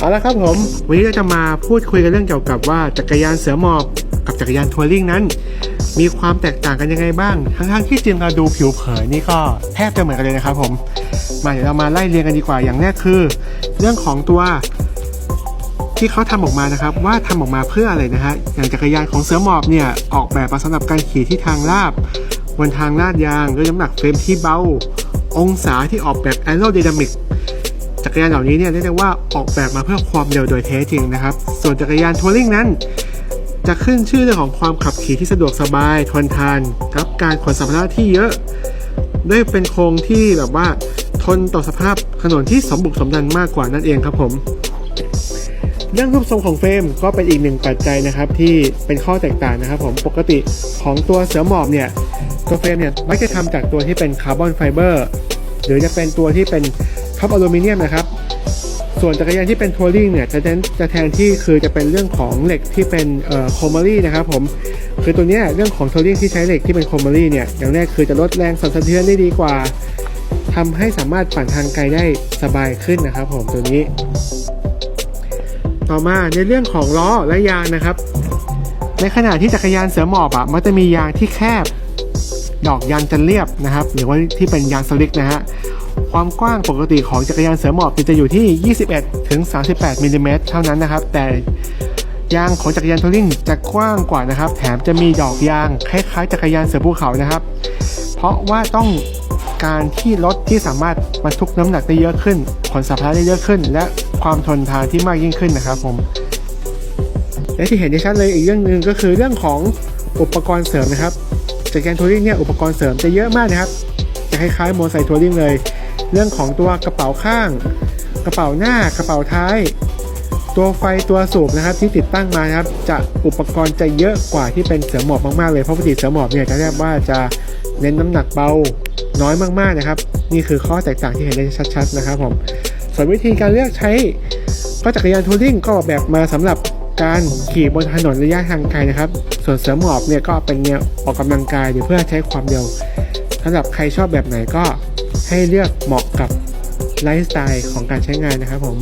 เอาละครับผม วันนี้เราจะมาพูดคุยกันเรื่องเกี่ยวกับว่าจักรยานเสือหมอบกับจักรยานทัวริงนั้น มีความแตกต่างกันยังไงบ้าง ทั้งๆที่จริงเราดูผิวเผินนี่ก็แทบจะเหมือนกันเลยนะครับผม มาเดี๋ยวเรามาไล่เรียงกันดีกว่าอย่างแรกคือ เรื่องของตัวที่เขาทำออกมานะครับ ว่าทำออกมาเพื่ออะไรนะฮะอย่างจักรยานของเสือหมอบเนี่ยออกแบบมาสำหรับการขี่ที่ทางลาบบนทางลาดยางด้วยน้ำหนักเฟรมที่เบา องศาที่ออกแบบแอโร d y นามิก จักรยานเหล่านี้เนี่ยเรียกได้ว่าออกแบบมาเพื่อความเร็วโดยแท้จริงนะครับ ส่วนจักรยานทัวริงนั้น จะขึ้นชื่อเรื่องของความขับขี่ที่สะดวกสบายทนทานกับการขนสัมภาระที่เยอะ ด้วยเป็นโครงที่แบบว่าทนต่อสภาพถนนที่สมบุกสมดันมากกว่านั่นเองครับผมเรื่องรูปทรงของเฟรมก็เป็นอีกหนึ่งปัจจัยนะครับที่เป็นข้อแตกต่างนะครับผมปกติของตัวเสือหมอบเนี่ยตัวเฟรมเนี่ยมักจะทำจากตัวที่เป็นคาร์บอนไฟเบอร์หรือจะเป็นตัวที่เป็น ท็อปอลูมิเนียมนะครับ ส่วนจักรยานที่เป็นทัวริงเนี่ยจะแทนจะแทนที่คือจะเป็นเรื่องของเหล็กที่เป็นเอ่อโคมอรี่นะครับผมคือตัวเนี้ยเรื่องของทัวริงที่ใช้เหล็กที่เป็นโคมอรี่เนี่ยอย่างแรกคือจะลดแรงสั่นสะเทือนได้ดีกว่าทำให้สามารถปั่นทางไกลได้สบายขึ้นนะครับ ผมตัวนี้ ต่อมาในเรื่องของล้อและยางนะครับ ในขณะที่จักรยานเสือหมอบอะมันจะมียางที่แคบดอกยางจะเรียบนะครับ หรือว่าที่เป็นยางสลิกนะฮะ ความกว้างปกติของจักรยานเสือหมอบจะอยู่ที่ 21ถึง38มิลลิเมตรเท่านั้นนะครับ แต่ยางของจักรยานทัวริงจะกว้างกว่านะครับ แถมจะมีดอกยางคล้ายๆจักรยานเสือภูเขานะครับ เพราะว่าต้องการที่รถที่สามารถบรรทุกน้ำหนักได้เยอะขึ้น ขนสัมภาระได้เยอะขึ้น และความทนทานที่มากยิ่งขึ้นนะครับผม และที่เห็นได้ชัดเลยอีกเรื่องหนึ่งก็คือเรื่องของอุปกรณ์เสริมนะครับจากแกนทัวริงเนี่ยอุปกรณ์เสริมจะเยอะมากนะครับ จะคล้ายๆโมไซค์ทัวริงเลย เรื่องของตัวกระเป๋าข้าง กระเป๋าหน้ากระเป๋าท้าย ตัวไฟตัวสูบนะครับที่ติดตั้งมานะครับ จะอุปกรณ์จะเยอะกว่าที่เป็นเสือหมอบมากๆเลยเพราะปกติเสือหมอบเนี่ยจะเรียกว่าจะเน้นน้ำหนักเบาน้อยมากๆนะครับ นี่คือข้อแตกต่างที่เห็นได้ชัดๆนะครับผมส่วนวิธีการเลือกใช้ก็จักรยานทัวริงก็ออกแบบมาสำหรับการขี่บนถนนระยะทางไกลนะครับ ส่วนเสือหมอบเนี่ยก็เป็นแนวออกกำลังกายหรือเพื่อใช้ความเร็วสำหรับใครชอบแบบไหนก็ ให้เลือกเหมาะกับไลฟ์สไตล์ของการใช้งานนะครับผม